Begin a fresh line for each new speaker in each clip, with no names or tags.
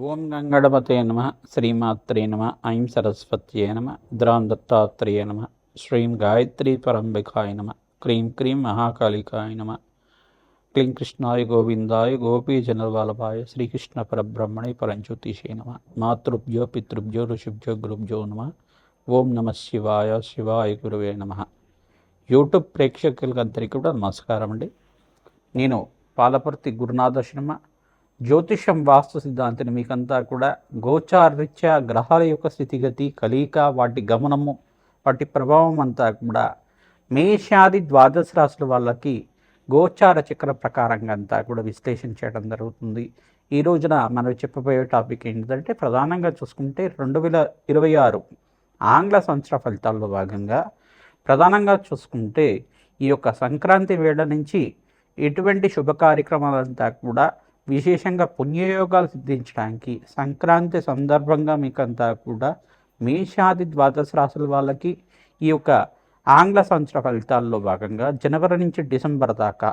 ఓం గంగడపతే నమ. శ్రీమాత్రే నమ. ఐం సరస్వత్యే నమ. ద్రాం దత్తాత్రేయ నమ. శ్రీం గాయత్రీ పరంబికాయ నమ. క్రీం క్రీం మహాకాళికాయ నమ. క్లీం కృష్ణాయ గోవిందాయ గోపీజనవల్లభాయ శ్రీకృష్ణ పరబ్రహ్మణే పరంజ్యోతిషే నమ. మాతృభ్యో పితృభ్యో ఋషిభ్యో గురుభ్యో నమ. ఓం నమ శివాయ శివాయ గురువే నమ. యూట్యూబ్ ప్రేక్షకులందరికీ కూడా నమస్కారం అండి నేను పాలపర్తి గురునాథ శర్మ జ్యోతిషం వాస్తు సిద్ధాంతిని మీకంతా కూడా గోచారరీత్యా గ్రహాల యొక్క స్థితిగతి కలీక వాటి గమనము వాటి ప్రభావం అంతా కూడా మేషాది ద్వాదశ రాశుల వాళ్ళకి గోచార చక్ర ప్రకారంగా అంతా కూడా విశ్లేషణ చేయడం జరుగుతుంది. ఈ రోజున మనం చెప్పబోయే టాపిక్ ఏంటంటే ప్రధానంగా చూసుకుంటే రెండు వేల ఇరవై ఆరు ఆంగ్ల సంవత్సర ఫలితాల్లో భాగంగా ప్రధానంగా చూసుకుంటే ఈ యొక్క సంక్రాంతి వేళ నుంచి ఎటువంటి శుభ కార్యక్రమాలంతా కూడా విశేషంగా పుణ్యయోగాలు సిద్ధించడానికి సంక్రాంతి సందర్భంగా మీకంతా కూడా మేషాది ద్వాదశ రాశుల వాళ్ళకి ఈ యొక్క ఆంగ్ల సంవత్సర ఫలితాల్లో భాగంగా జనవరి నుంచి డిసెంబర్ దాకా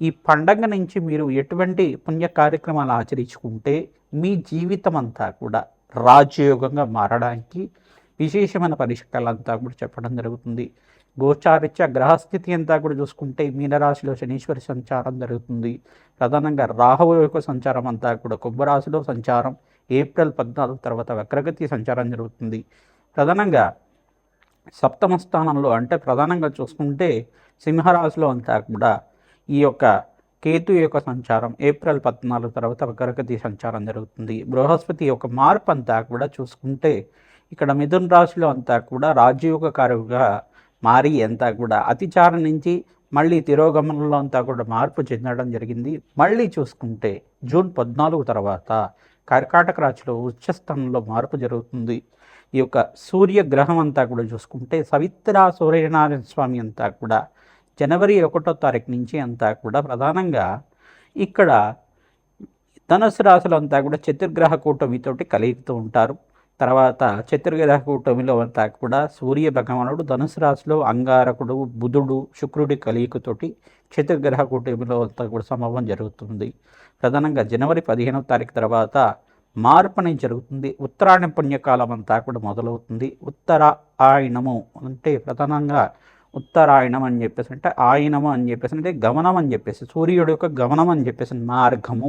ఈ పండగ నుంచి మీరు ఎటువంటి పుణ్య కార్యక్రమాలు ఆచరించుకుంటే మీ జీవితం అంతా కూడా రాజయోగంగా మారడానికి విశేషమైన పరిష్కారాలంతా కూడా చెప్పడం జరుగుతుంది. గోచారిత్య గ్రహస్థితి అంతా కూడా చూసుకుంటే మీనరాశిలో శనీశ్వరి సంచారం జరుగుతుంది. ప్రధానంగా రాహువు యొక్క సంచారం అంతా కూడా కుంభరాశిలో సంచారం ఏప్రిల్ పద్నాలుగు తర్వాత వక్రగతి సంచారం జరుగుతుంది. ప్రధానంగా సప్తమ స్థానంలో అంటే ప్రధానంగా చూసుకుంటే సింహరాశిలో అంతా కూడా ఈ యొక్క కేతు యొక్క సంచారం ఏప్రిల్ పద్నాలుగు తర్వాత వక్రగతి సంచారం జరుగుతుంది. బృహస్పతి యొక్క మార్పు అంతా కూడా చూసుకుంటే ఇక్కడ మిథున్ రాశిలో అంతా కూడా రాజయోగకారుగా మారి అంతా కూడా అతిచారం నుంచి మళ్ళీ తిరోగమనంలో అంతా కూడా మార్పు చెందడం జరిగింది. మళ్ళీ చూసుకుంటే జూన్ పద్నాలుగు తర్వాత కర్కాటక రాశిలో ఉచ్చస్థానంలో మార్పు జరుగుతుంది. ఈ యొక్క సూర్యగ్రహం అంతా కూడా చూసుకుంటే సవిత్ర సూర్యనారాయణ స్వామి అంతా కూడా జనవరి ఒకటో తారీఖు నుంచి అంతా కూడా ప్రధానంగా ఇక్కడ ధనుసు రాశులు అంతా కూడా చతుర్గ్రహ కూటమితోటి కలుగుతూ ఉంటారు. తర్వాత చతుర్గ్రహ కూటమిలో అంతా కూడా సూర్య భగవానుడు ధనుసు రాశిలో అంగారకుడు బుధుడు శుక్రుడి కలియికతోటి చతుర్గ్రహ కూటమిలో అంతా కూడా సంభవం జరుగుతుంది. ప్రధానంగా జనవరి పదిహేనవ తారీఖు తర్వాత మార్పు అనేది జరుగుతుంది. ఉత్తరాయణ పుణ్యకాలం అంతా కూడా మొదలవుతుంది. ఉత్తర ఆయనము అంటే ప్రధానంగా ఉత్తరాయణం అని చెప్పేసి అంటే ఆయనము అని చెప్పేసి అంటే గమనం అని చెప్పేసి సూర్యుడు యొక్క గమనం అని చెప్పేసి మార్గము.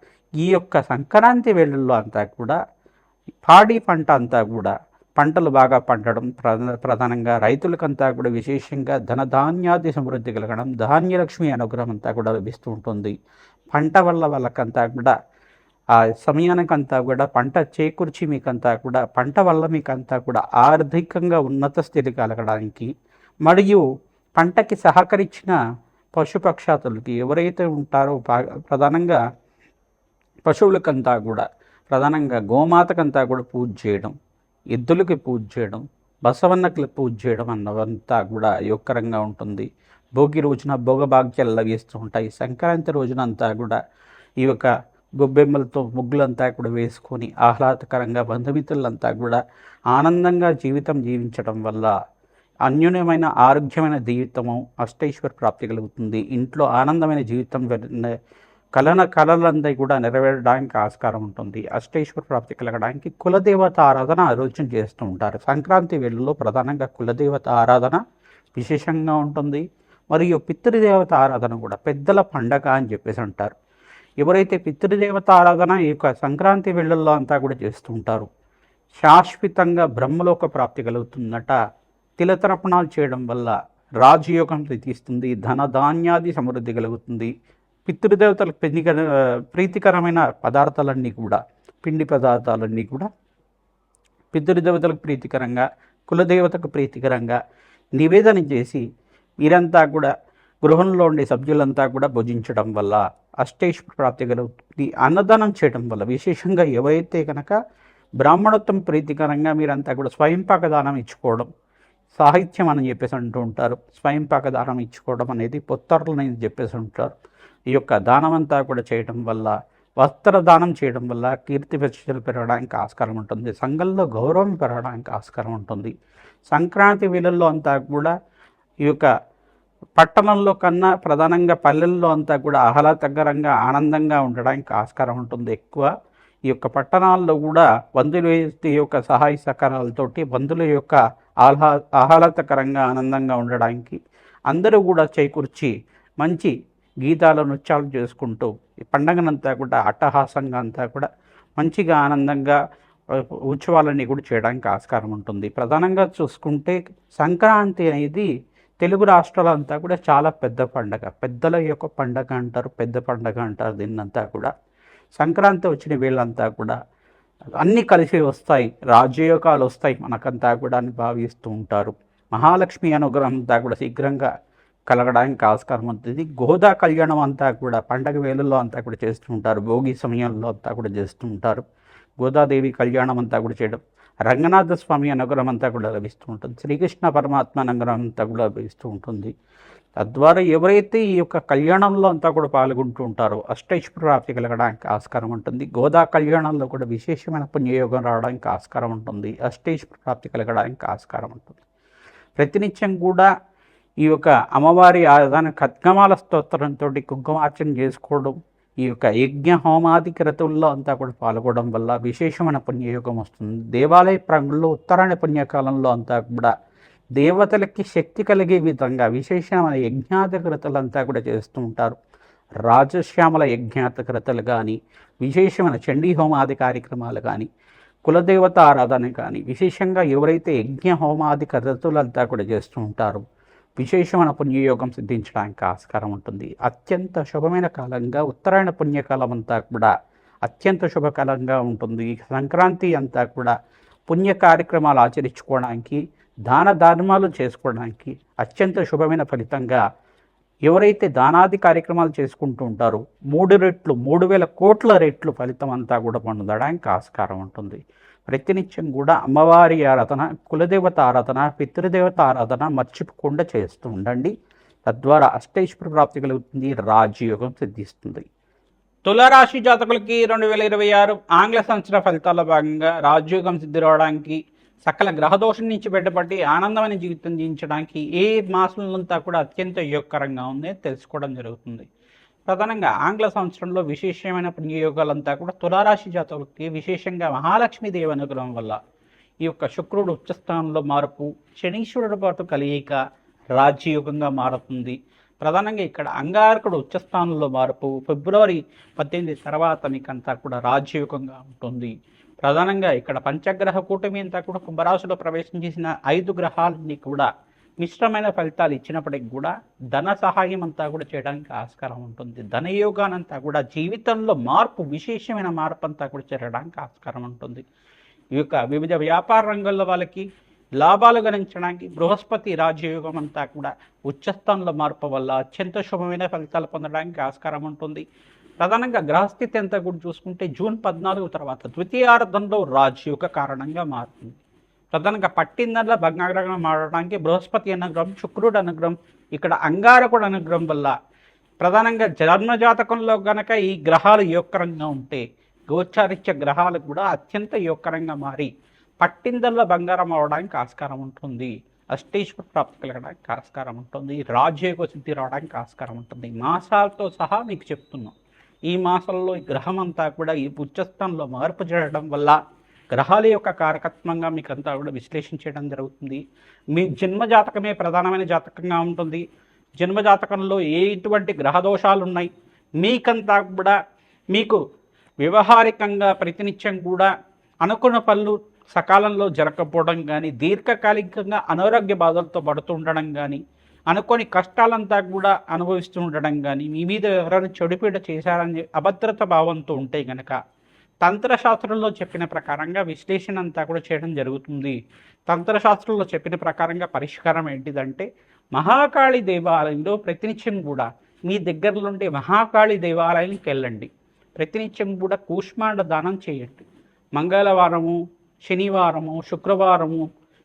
ఈ యొక్క సంక్రాంతి వేళల్లో అంతా కూడా పాడి పంట అంతా కూడా పంటలు బాగా పండడం ప్రధానంగా రైతులకంతా కూడా విశేషంగా ధనధాన్యాది సమృద్ధి కలగడం ధాన్యలక్ష్మి అనుగ్రహం అంతా కూడా లభిస్తూ ఉంటుంది. పంట వల్ల వాళ్ళకంతా కూడా ఆ సమయానికంతా కూడా పంట చేకూర్చి మీకంతా కూడా పంట వల్ల మీకంతా కూడా ఆర్థికంగా ఉన్నత స్థితి కలగడానికి మరియు పంటకి సహకరించిన పశుపక్షాతులకి ఎవరైతే ఉంటారో ప్రధానంగా పశువులకంతా కూడా ప్రధానంగా గోమాతకంతా కూడా పూజ చేయడం ఎద్దులకి పూజ చేయడం బసవన్నకి పూజ చేయడం అన్నవంతా కూడా యోగకరంగా ఉంటుంది. భోగి రోజున భోగభాగ్యాలు లభిస్తూ ఉంటాయి. సంక్రాంతి రోజున అంతా కూడా ఈ యొక్క గొబ్బెమ్మలతో ముగ్గులంతా కూడా వేసుకొని ఆహ్లాదకరంగా బంధుమిత్రులంతా కూడా ఆనందంగా జీవితం జీవించడం వల్ల అన్యోన్యమైన ఆరోగ్యమైన జీవితము అష్టైశ్వర ప్రాప్తి కలుగుతుంది. ఇంట్లో ఆనందమైన జీవితం కలన కళలందరి కూడా నెరవేరడానికి ఆస్కారం ఉంటుంది. అష్టేశ్వర ప్రాప్తి కలగడానికి కులదేవత ఆరాధన ఆలోచన చేస్తూ ఉంటారు. సంక్రాంతి వేళల్లో ప్రధానంగా కులదేవత ఆరాధన విశేషంగా ఉంటుంది. మరియు పితృదేవత ఆరాధన కూడా పెద్దల పండగ అని చెప్పేసి అంటారు. ఎవరైతే పితృదేవత ఆరాధన ఈ యొక్క సంక్రాంతి వేళల్లో అంతా కూడా చేస్తూ ఉంటారు శాశ్వతంగా బ్రహ్మలోక ప్రాప్తి కలుగుతుందట. తిలతర్పణాలు చేయడం వల్ల రాజయోగం తీస్తుంది ధన ధాన్యాది సమృద్ధి కలుగుతుంది. పితృదేవతలకు ప్రీతికర ప్రీతికరమైన పదార్థాలన్నీ కూడా పిండి పదార్థాలన్నీ కూడా పితృదేవతలకు ప్రీతికరంగా కులదేవతకు ప్రీతికరంగా నివేదన చేసి మీరంతా కూడా గృహంలో ఉండే సభ్యులంతా కూడా భుజించడం వల్ల అష్టేశ్వర ప్రాప్తి కలుగుతుంది. అన్నదానం చేయడం వల్ల విశేషంగా ఎవరైతే కనుక బ్రాహ్మణత్వం ప్రీతికరంగా మీరంతా కూడా స్వయంపాక దానం ఇచ్చుకోవడం సాహిత్యం అని చెప్పేసి అంటూ ఉంటారు. స్వయంపాక దానం ఇచ్చుకోవడం అనేది పొత్తర్లని చెప్పేసి ఉంటారు ఈ యొక్క దానమంతా కూడా చేయడం వల్ల వస్త్ర దానం చేయడం వల్ల కీర్తి ప్రతిష్టలు పెరగడానికి ఆస్కారం ఉంటుంది. సంఘంలో గౌరవం పెరగడానికి ఆస్కారం ఉంటుంది. సంక్రాంతి వేళల్లో అంతా కూడా ఈ యొక్క పట్టణంలో కన్నా ప్రధానంగా పల్లెల్లో అంతా కూడా ఆహ్లాదకరంగా ఆనందంగా ఉండడానికి ఆస్కారం ఉంటుంది. ఎక్కువ ఈ యొక్క పట్టణాల్లో కూడా బంధువుల యొక్క సహాయ సహకారాలతోటి బంధువుల యొక్క ఆహ్లా ఆహ్లాదకరంగా ఆనందంగా ఉండడానికి అందరూ కూడా చేకూర్చి మంచి గీతాలు నృత్యాలు చేసుకుంటూ ఈ పండగనంతా కూడా అట్టహాసంగా అంతా కూడా మంచిగా ఆనందంగా ఉత్సవాలన్నీ కూడా చేయడానికి ఆస్కారం ఉంటుంది. ప్రధానంగా చూసుకుంటే సంక్రాంతి అనేది తెలుగు రాష్ట్రాలంతా కూడా చాలా పెద్ద పండగ. పెద్దల యొక్క పండగ అంటారు పెద్ద పండగ అంటారు దీన్నంతా కూడా. సంక్రాంతి వచ్చిన వీళ్ళంతా కూడా అన్నీ కలిసి వస్తాయి రాజయోగాలు వస్తాయి మనకంతా కూడా అని భావిస్తూ ఉంటారు. మహాలక్ష్మి అనుగ్రహం అంతా కూడా శీఘ్రంగా కలగడానికి ఆస్కారం ఉంటుంది. గోదా కళ్యాణం అంతా కూడా పండగ వేళల్లో అంతా కూడా చేస్తూ ఉంటారు భోగి సమయంలో అంతా కూడా చేస్తూ ఉంటారు గోదాదేవి కళ్యాణం అంతా కూడా చేయడం రంగనాథ స్వామి అనుగ్రహం అంతా కూడా లభిస్తూ ఉంటుంది. శ్రీకృష్ణ పరమాత్మ అనుగ్రహం అంతా కూడా లభిస్తూ ఉంటుంది. తద్వారా ఎవరైతే ఈ యొక్క కళ్యాణంలో అంతా కూడా పాల్గొంటూ ఉంటారో అష్టైశ్వర ప్రాప్తి కలగడానికి ఆస్కారం ఉంటుంది. గోదా కళ్యాణంలో కూడా విశేషమైన పుణ్యయోగం రావడానికి ఆస్కారం ఉంటుంది. అష్టైశ్వర ప్రాప్తి కలగడానికి ఆస్కారం ఉంటుంది. ప్రతినిత్యం కూడా ఈ యొక్క అమ్మవారి ఆరాధన ఖద్గమాల స్తోత్రంతో కుంకుమార్చన చేసుకోవడం ఈ యొక్క యజ్ఞ హోమాది క్రతువుల్లో అంతా కూడా పాల్గొనడం వల్ల విశేషమైన పుణ్యయోగం వస్తుంది. దేవాలయ ప్రాంగణంలో ఉత్తరాయణ పుణ్యకాలంలో అంతా కూడా దేవతలకి శక్తి కలిగే విధంగా విశేషమైన యజ్ఞాత కూడా చేస్తూ ఉంటారు. రాజశ్యామల యజ్ఞాధికృతలు కానీ విశేషమైన చండీ హోమాది కార్యక్రమాలు కానీ కులదేవత ఆరాధన కానీ విశేషంగా ఎవరైతే యజ్ఞ హోమాది క్రతులంతా కూడా చేస్తూ ఉంటారో విశేషమైన పుణ్యయోగం సిద్ధించడానికి ఆస్కారం ఉంటుంది. అత్యంత శుభమైన కాలంగా ఉత్తరాయణ పుణ్యకాలం అంతా కూడా అత్యంత శుభకాలంగా ఉంటుంది. సంక్రాంతి అంతా కూడా పుణ్య కార్యక్రమాలు ఆచరించుకోవడానికి దాన ధర్మాలు చేసుకోవడానికి అత్యంత శుభమైన ఫలితంగా ఎవరైతే దానాది కార్యక్రమాలు చేసుకుంటూ ఉంటారో మూడు రెట్లు మూడు వేల కోట్ల రెట్లు ఫలితం అంతా కూడా పొందడానికి ఆస్కారం ఉంటుంది. ప్రతినిత్యం కూడా అమ్మవారి ఆరాధన కులదేవత ఆరాధన పితృదేవత ఆరాధన మర్చిపోకుండా చేస్తూ ఉండండి. తద్వారా అష్టైశ్వర ప్రాప్తి కలుగుతుంది రాజయోగం సిద్ధిస్తుంది. తులారాశి జాతకులకి రెండు వేల ఇరవై ఆరు ఆంగ్ల సంవత్సర ఫలితాల్లో భాగంగా రాజయోగం సిద్ధి రావడానికి సకల గ్రహదోషం నుంచి బయటపడి ఆనందమైన జీవితం జీవించడానికి ఏ మాసంలంతా కూడా అత్యంత యోగకరంగా ఉంది తెలుసుకోవడం జరుగుతుంది. ప్రధానంగా ఆంగ్ల సంవత్సరంలో విశేషమైన పుణ్యయోగాలంతా కూడా తులారాశి జాతకులకి విశేషంగా మహాలక్ష్మీదేవి అనుగ్రహం వల్ల ఈ యొక్క శుక్రుడు ఉచ్చస్థానంలో మార్పు శనీశ్వరుడు పాటు కలియిక రాజ్యయుగంగా మారుతుంది. ప్రధానంగా ఇక్కడ అంగారకుడు ఉచ్చస్థానంలో మార్పు ఫిబ్రవరి పద్దెనిమిది తర్వాత మీకంతా కూడా రాజ్యయుగంగా ఉంటుంది. ప్రధానంగా ఇక్కడ పంచగ్రహ కూటమి అంతా కూడా కుంభరాశిలో ప్రవేశం చేసిన ఐదు గ్రహాలన్నీ కూడా మిశ్రమైన ఫలితాలు ఇచ్చినప్పటికి కూడా ధన సహాయం అంతా కూడా చేయడానికి ఆస్కారం ఉంటుంది. ధనయోగానంతా కూడా జీవితంలో మార్పు విశేషమైన మార్పు అంతా కూడా జరగడానికి ఆస్కారం ఉంటుంది. ఈ యొక్క వివిధ వ్యాపార రంగంలో వాళ్ళకి లాభాలు గణించడానికి బృహస్పతి రాజయోగం అంతా కూడా ఉచ్చస్థానంలో మార్పు వల్ల అత్యంత శుభమైన ఫలితాలు పొందడానికి ఆస్కారం ఉంటుంది. ప్రధానంగా గ్రహస్థితి అంతా కూడా చూసుకుంటే జూన్ పద్నాలుగు తర్వాత ద్వితీయార్థంలో రాజయోగ కారణంగా మారుతుంది. ప్రధానంగా పట్టిందల్లా భగ్నాగ్రహం మారడానికి బృహస్పతి అనుగ్రహం శుక్రుడు అనుగ్రహం ఇక్కడ అంగారకుడు అనుగ్రహం వల్ల ప్రధానంగా జన్మజాతకంలో గనక ఈ గ్రహాలు యోగకరంగా ఉంటే గోచారిత్య గ్రహాలు కూడా అత్యంత యోగకరంగా మారి పట్టిందల్లా బంగారం అవడానికి ఆస్కారం ఉంటుంది. అష్టేశ్వర ప్రాప్తి కలగడానికి ఆస్కారం ఉంటుంది. రాజయోగ సిద్ధి రావడానికి ఆస్కారం ఉంటుంది. మాసాలతో సహా మీకు చెప్తున్నాం. ఈ మాసంలో ఈ గ్రహం అంతా కూడా ఈ ఉచ్చస్థంలో మార్పు జరగడం వల్ల గ్రహాల యొక్క కారకత్వంగా మీకు అంతా కూడా విశ్లేషించడం జరుగుతుంది. మీ జన్మజాతకమే ప్రధానమైన జాతకంగా ఉంటుంది. జన్మ జాతకంలో ఎటువంటి గ్రహ దోషాలు ఉన్నాయి? మీకంతా కూడా మీకు వ్యవహారికంగా ప్రతినిత్యం కూడా అనుకున్న పనులు సకాలంలో జరగకపోవడం కానీ దీర్ఘకాలికంగా అనారోగ్య బాధలతో పడుతూ ఉండడం కానీ అనుకోని కష్టాలంతా కూడా అనుభవిస్తూ ఉండడం కానీ మీ మీద ఎవరైనా చెడుపీట చేశారని అభద్రత భావంతో ఉంటే గనక తంత్రశాస్త్రంలో చెప్పిన ప్రకారంగా విశ్లేషణ అంతా కూడా చేయడం జరుగుతుంది. తంత్రశాస్త్రంలో చెప్పిన ప్రకారంగా పరిష్కారం ఏంటిదంటే మహాకాళి దేవాలయంలో ప్రతినిత్యం కూడా మీ దగ్గరలో ఉండే మహాకాళి దేవాలయానికి వెళ్ళండి. ప్రతినిత్యం కూడా కూష్మాండ దానం చేయండి. మంగళవారము శనివారము శుక్రవారము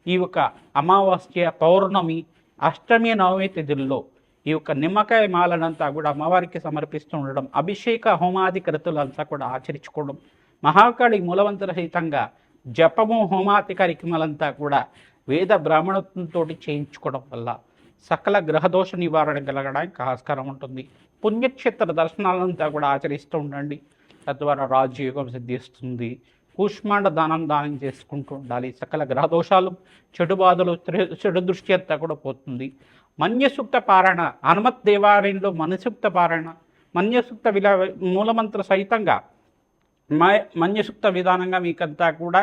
ఈ యొక్క అమావాస్య పౌర్ణమి అష్టమి నవమి తిథుల్లో ఈ యొక్క నిమ్మకాయ మాలనంతా కూడా అమ్మవారికి సమర్పిస్తూ ఉండడం అభిషేక హోమాది కృతులంతా కూడా ఆచరించుకోవడం మహాకాళి మూలవంతుల సహితంగా జపము హోమాతి కార్యక్రమాలంతా కూడా వేద బ్రాహ్మణత్వంతో చేయించుకోవడం వల్ల సకల గ్రహదోష నివారణ కలగడానికి ఆస్కారం ఉంటుంది. పుణ్యక్షేత్ర దర్శనాలంతా కూడా ఆచరిస్తూ ఉండండి. తద్వారా రాజయోగం సిద్ధిస్తుంది. కూష్మాండ దానం దానం చేసుకుంటూ ఉండాలి. సకల గ్రహదోషాలు చెడు బాధలు చెడు దృష్టి అంతా కూడా పోతుంది. మన్యసూక్త పారాయణ హనుమత్ దేవాలయంలో మనుసూక్త పారాయణ మన్యసూక్త విలా మూలమంత్ర సహితంగా మన్యసూక్త విధానంగా మీకంతా కూడా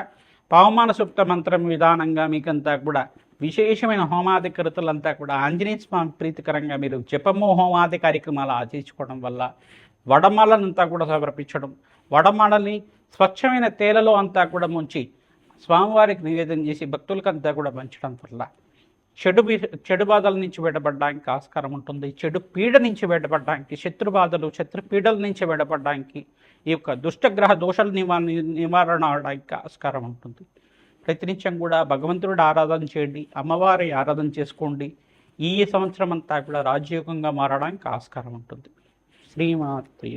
పవమాన సూక్త మంత్రం విధానంగా మీకంతా కూడా విశేషమైన హోమాది కృతులంతా కూడా ఆంజనేయ స్వామి ప్రీతికరంగా మీరు జపము హోమాది కార్యక్రమాలు ఆచరించుకోవడం వల్ల వడమాలనంతా కూడా సమర్పించడం వడమాలని స్వచ్ఛమైన తేలలో అంతా కూడా ముంచి స్వామివారికి నివేదన చేసి భక్తులకంతా కూడా పంచడం వల్ల చెడు చెడు బాధల నుంచి విడబడడానికి ఆస్కారం ఉంటుంది. చెడు పీడ నుంచి విడబడడానికి శత్రు బాధలు శత్రు పీడల నుంచి విడబడడానికి ఈ యొక్క దుష్టగ్రహ దోషాల నివారణ నివారణ అవడానికి ఆస్కారం ఉంటుంది. ప్రతినిత్యం కూడా భగవంతుడు ఆరాధన చేయండి అమ్మవారి ఆరాధన చేసుకోండి. ఈ సంవత్సరం అంతా కూడా రాజయోగంగా మారడానికి ఆస్కారం ఉంటుంది. శ్రీమాత్రి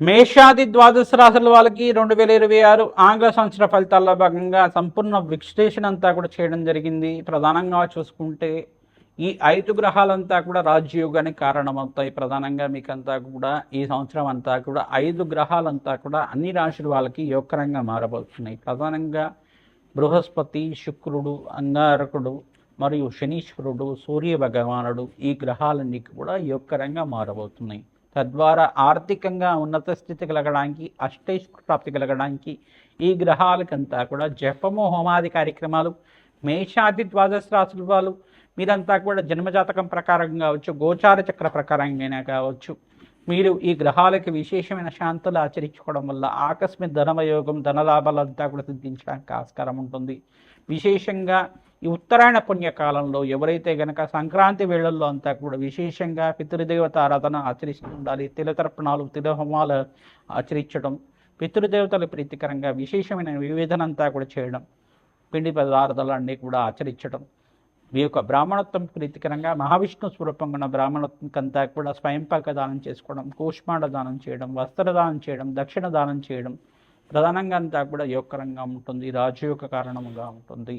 మేషాది ద్వాదశ రాశుల వాళ్ళకి రెండు వేల ఇరవై ఆరు ఆంగ్ల సంవత్సర ఫలితాల్లో భాగంగా సంపూర్ణ విశ్లేషణ అంతా కూడా చేయడం జరిగింది. ప్రధానంగా చూసుకుంటే ఈ ఐదు గ్రహాలంతా కూడా రాజ్యయోగానికి కారణమవుతాయి. ప్రధానంగా మీకంతా కూడా ఈ సంవత్సరం అంతా కూడా ఐదు గ్రహాలంతా కూడా అన్ని రాశుల వాళ్ళకి యోగకరంగా మారబోతున్నాయి. ప్రధానంగా బృహస్పతి శుక్రుడు అంగారకుడు మరియు శనీశ్వరుడు సూర్య భగవానుడు ఈ గ్రహాలన్నీ కూడా యోగకరంగా మారబోతున్నాయి. తద్వారా ఆర్థికంగా ఉన్నత స్థితి కలగడానికి అష్టైశ్వర ప్రాప్తి కలగడానికి ఈ గ్రహాలకంతా కూడా జపము హోమాది కార్యక్రమాలు మేషాది ద్వాదశ రాశుల వాళ్ళు మీరంతా కూడా జన్మజాతకం ప్రకారం కావచ్చు గోచార చక్ర ప్రకారంగా కావచ్చు మీరు ఈ గ్రహాలకు విశేషమైన శాంతులు ఆచరించుకోవడం వల్ల ఆకస్మిక ధనవయోగం ధనలాభాలంతా కూడా సిద్ధించడానికి ఆస్కారం ఉంటుంది. విశేషంగా ఈ ఉత్తరాయణ పుణ్యకాలంలో ఎవరైతే గనక సంక్రాంతి వేళల్లో అంతా కూడా విశేషంగా పితృదేవత ఆరాధన ఆచరిస్తూ ఉండాలి తిలతర్పణాలు తిలహోమాలు ఆచరించడం పితృదేవతల ప్రీతికరంగా విశేషమైన వివేదనంతా కూడా చేయడం పిండి పదార్థాలన్నీ కూడా ఆచరించడం. మీ యొక్క బ్రాహ్మణత్వం ప్రీతికరంగా మహావిష్ణు స్వరూపంగా ఉన్న బ్రాహ్మణత్వంకంతా కూడా స్వయంపాక దానం చేసుకోవడం కూష్మాండ దానం చేయడం వస్త్రదానం చేయడం దక్షిణ దానం చేయడం ప్రధానంగా అంతా కూడా యోగకరంగా ఉంటుంది రాజయోగ కారణముగా ఉంటుంది.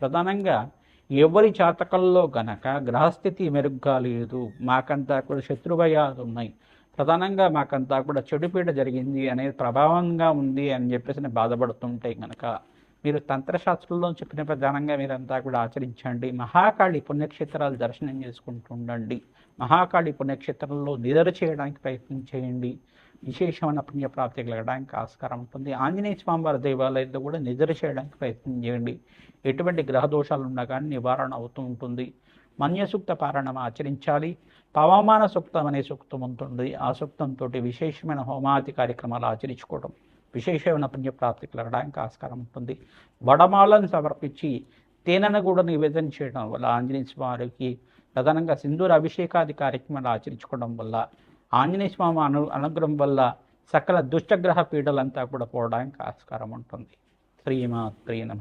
ప్రధానంగా ఎవరి జాతకంలో గనక గ్రహస్థితి మెరుగ్గా లేదు మాకంతా కూడా శత్రుభయాలు ఉన్నాయి. ప్రధానంగా మాకంతా కూడా చెడుపీట జరిగింది అనేది ప్రభావంగా ఉంది అని చెప్పేసి బాధపడుతుంటే గనక మీరు తంత్రశాస్త్రంలో చెప్పిన ప్రధానంగా మీరంతా కూడా ఆచరించండి. మహాకాళి పుణ్యక్షేత్రాలు దర్శనం చేసుకుంటూ ఉండండి. మహాకాళి పుణ్యక్షేత్రంలో నిద్ర చేయడానికి ప్రయత్నం చేయండి. విశేషమైన పుణ్యప్రాప్తి కలగడానికి ఆస్కారం ఉంటుంది. ఆంజనేయ స్వామి వారి దేవాలయంలో కూడా నిద్ర చేయడానికి ప్రయత్నం చేయండి. ఎటువంటి గ్రహ దోషాలు ఉన్నా కానీ నివారణ అవుతూ ఉంటుంది. మన్యసూక్త పారాయణం ఆచరించాలి. పవమాన సూక్తం అనే సూక్తం ఉంటుంది. ఆ సూక్తంతో విశేషమైన హోమాది కార్యక్రమాలు ఆచరించుకోవడం విశేషమైన పుణ్యప్రాప్తి కలగడానికి ఆస్కారం ఉంటుంది. వడమాలను సమర్పించి తేనెను కూడా నివేదన చేయడం వల్ల ఆంజనేయ స్వామికి ప్రధానంగా సింధూర అభిషేకాది కార్యక్రమాలు ఆచరించుకోవడం వల్ల ఆంజనేయ స్వామి అను అనుగ్రహం వల్ల సకల దుష్టగ్రహ పీడలంతా కూడా పోవడానికి ఆస్కారం ఉంటుంది. శ్రీమాత్రీ నమ.